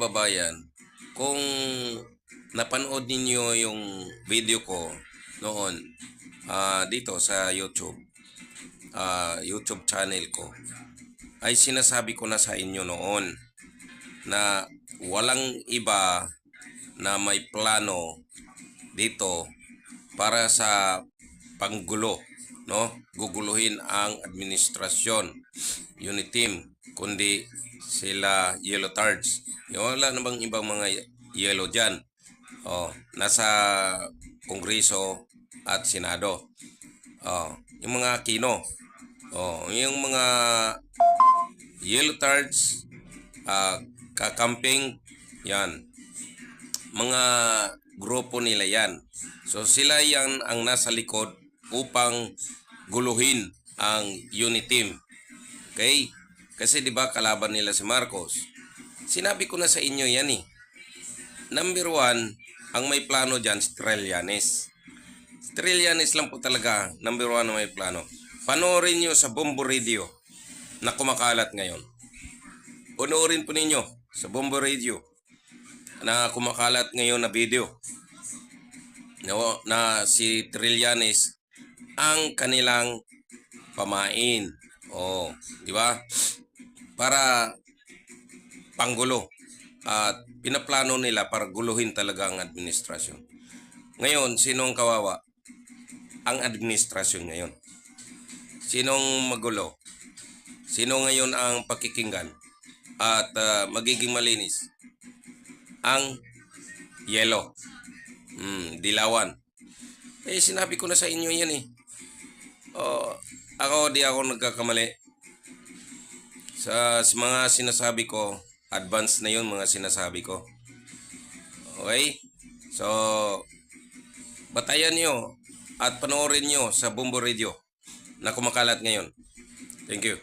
babayan, kung napanood ninyo yung video ko noon ah, dito sa YouTube, ah, YouTube channel ko, ay sinasabi ko na sa inyo noon na walang iba na may plano dito para sa panggulo, no? Guguluhin ang administrasyon, unit team, kundi sila yellow tards. Yung wala namang ibang mga yellow dyan. Oh, nasa Kongreso at Senado. Oh, yung mga kino. Oh, yung mga yellow tards, ah, kakamping, yan. Mga grupo nila yan. So sila yan ang nasa likod upang guluhin ang unit team. Okay? Kasi 'di ba kalaban nila si Marcos. Sinabi ko na sa inyo yan eh. Number one, ang may plano dyan. Si Trillanes lang po talaga, number one na may plano. Panoorin nyo sa Bombo Radio na kumakalat ngayon. Panoorin po ninyo sa Bombo Radio na kumakalat ngayon na video na, na si Trillanes ang kanilang pamain. Oh, di ba? Para panggulo. At pinaplano nila para guluhin talaga ang administrasyon. Ngayon, sinong kawawa? Ang administrasyon ngayon. Sinong magulo? Sino ngayon ang pakikinggan? At ah, magiging malinis? Ang yellow. Mm, dilawan. Eh, sinabi ko na sa inyo yan eh. Oh, ako, di ako nagkakamali. Sa, sa mga sinasabi ko, advance na yun mga sinasabi ko. Okay? So, batayan nyo at panoorin nyo sa Bumbo Radio na kumakalat ngayon. Thank you.